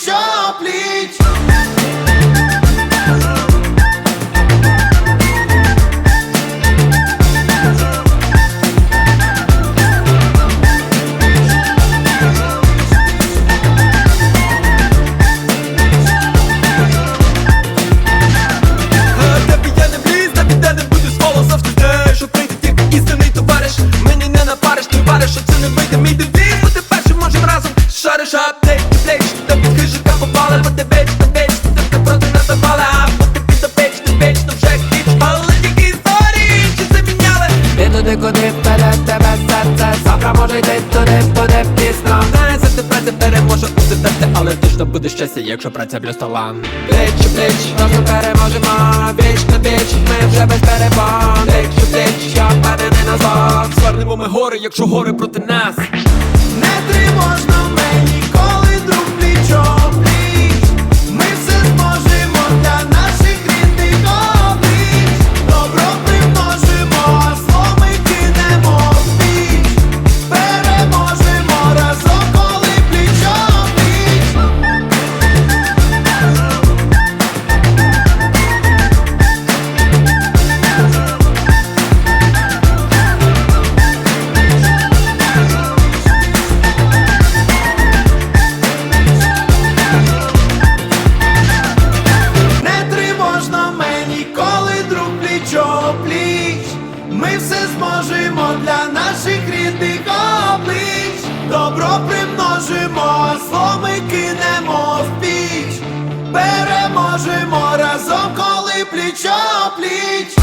пліч пліч Що це не вийде. Мій дебіт, бо ти першим шариш. Аптейк, плеч Туди, куди вперед тебе серце? Завтра може йти туди, буде пізно. Знає завжди праця переможе у серце Але точно буде щастя, якщо праця плюс талант Пліч бич, пліч, ми переможемо. Віч на віч, ми вже без перебон бич у пліч, я впевнений на зло Звернемо ми гори, якщо гори проти нас. разом, коли пліч о пліч.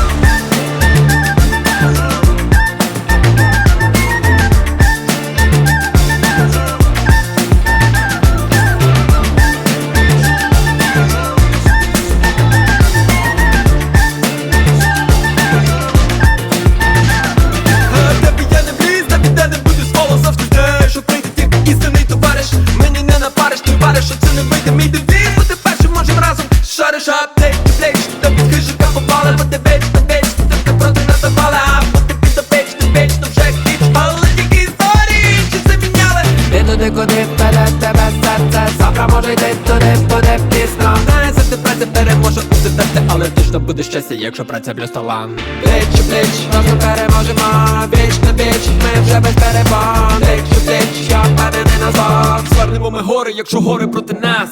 переможе усе тесте, але точно буде щастя, якщо праця плюс талант Плеч плеч, разом переможемо, біч на біч, ми вже без перебан Плеч плеч, я впевнений назад Звернемо ми гори, якщо гори проти нас.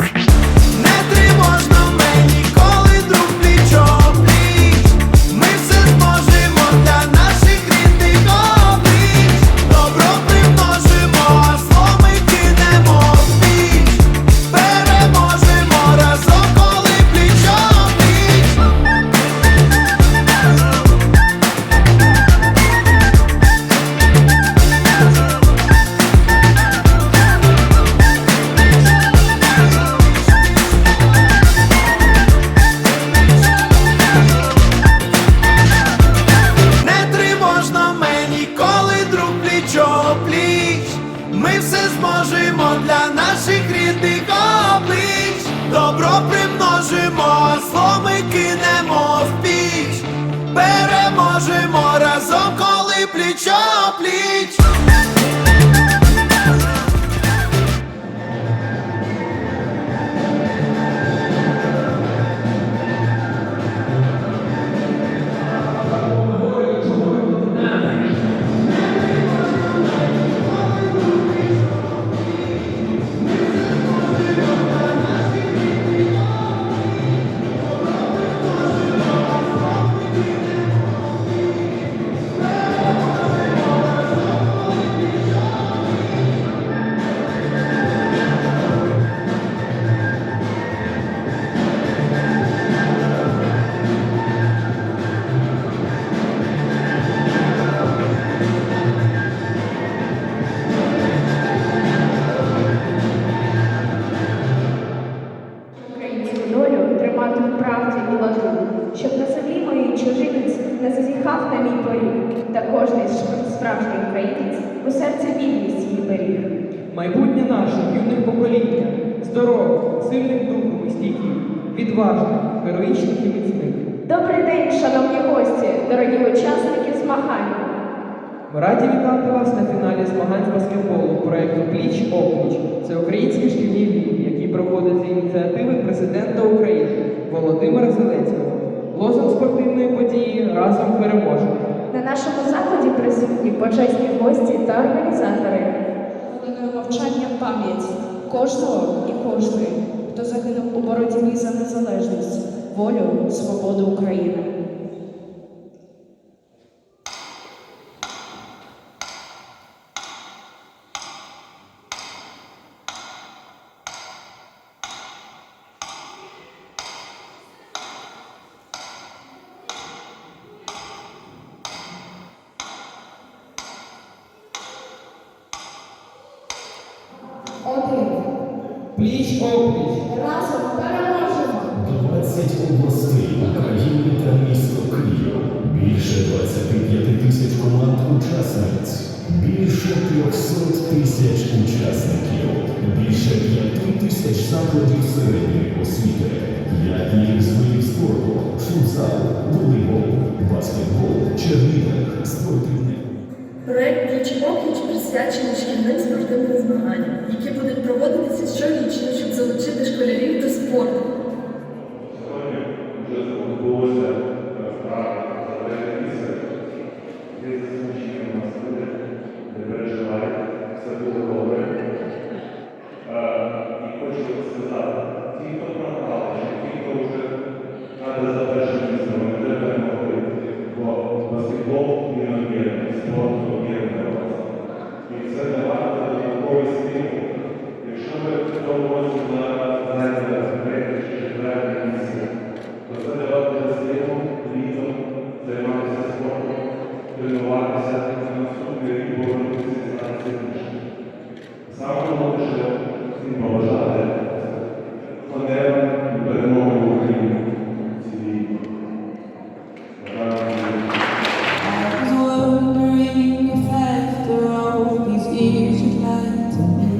Не тривожно, ми ніколи друг нічого переможемо разом, коли пліч о пліч. Справжній українець у серці вільність її беріг. Майбутнє наше юних покоління, здорових, сильних духом і стійких, відважних, героїчних і міцних. Добрий день, шановні гості, дорогі учасники змагань. Ми раді вітати вас на фіналі змагань з баскетболу проєкту Пліч опліч. Це українські шкільні ліги, які проходять за ініціативи президента України Володимира Зеленського. Лозунг спортивної події разом переможемо. На нашому заході присутні почесні гості та організатори. Хвилиною мовчання пам'ять кожного і кожної, хто загинув у боротьбі за незалежність, волю, свободу України. Один. Пліч опліч. Разом переможемо. 20 областей України та місто Київ. Більше 25 тисяч команд учасниць. Більше 300 тисяч учасників. Більше 5 тисяч закладів середньої освіти. Як їх з видів спорту, футзал, волейбол, баскетбол, черлідинг, спортивний. Проект «Пліч опліч присвячений шкільним спортивним змаганням, які будуть проводитися щорічно, щоб залучити школярів до спорту. Саме головне, що всім побажати фанера і перемоги в Україні в цій війні. Бажаю вам was wondering if after all these years you'd like to me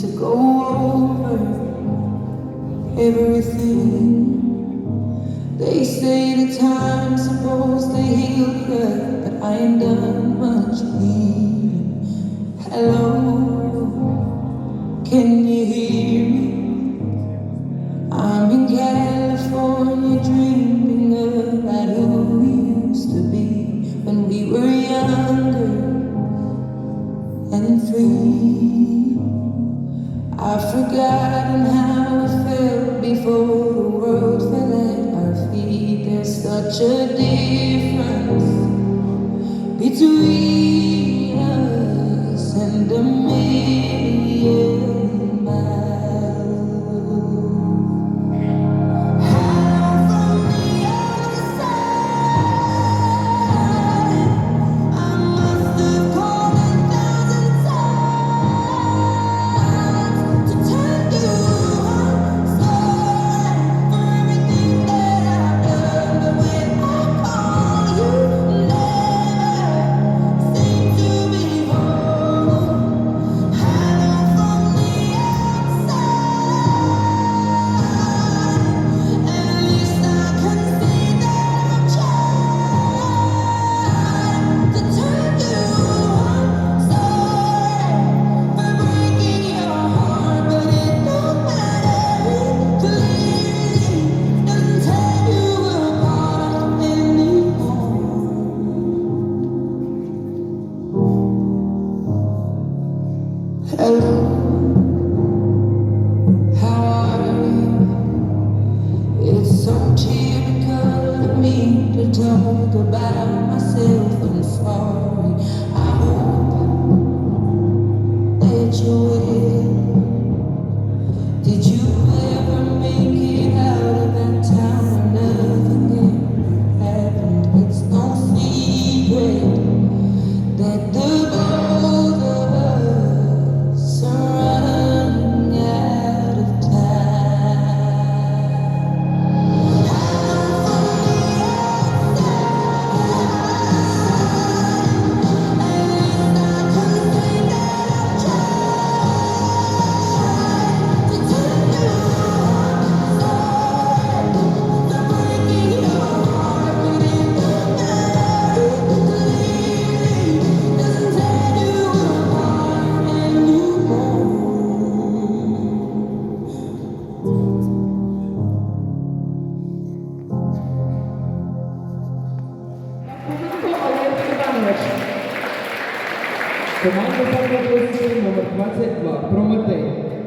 to go over everything. They say the time's supposed to heal you, but I ain't done much healing. Hello, can you hear me? I'm in California dreaming about who we used to be when we were younger and free. I've forgotten how it felt before the world fell at our feet. There's such a difference between us and a love.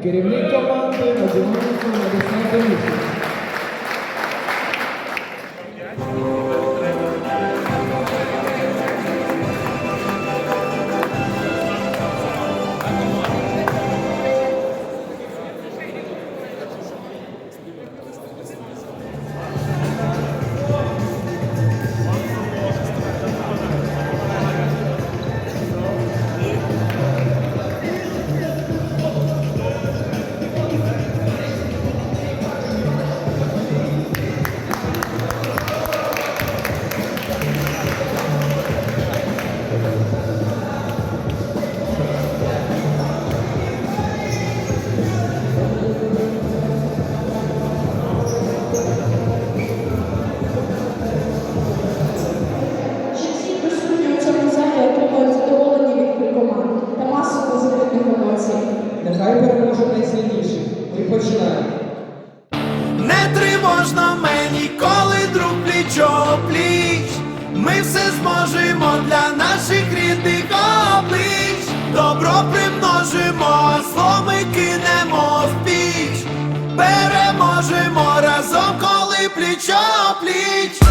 Queremos tomar de la semana con la. Charlie Chaplin.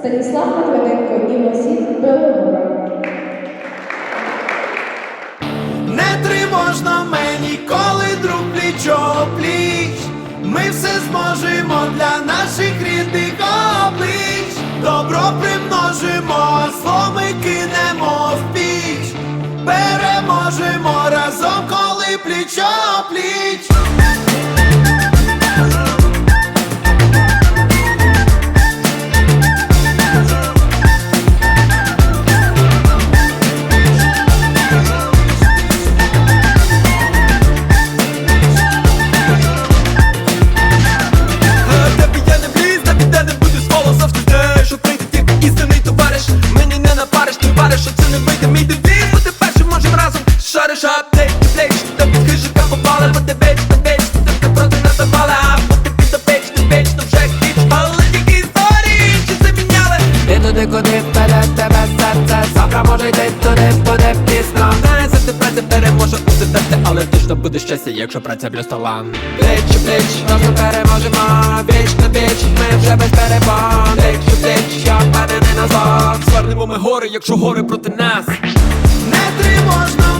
Станіслав Матвиненко і Василь Белогора. Не тривожно мені, коли друг пліч-о-пліч, Ми все зможемо для наших рідних облич. Добро примножимо, зло ми кинемо в піч. Переможемо разом, коли плічо пліч. щастя, якщо праця плюс талант Бич, бич, плеч, нас ми переможемо, віч на віч, ми вже без перепон. Бич, у я впевнений на зло Звернемо ми гори, якщо гори проти нас. Не тривожно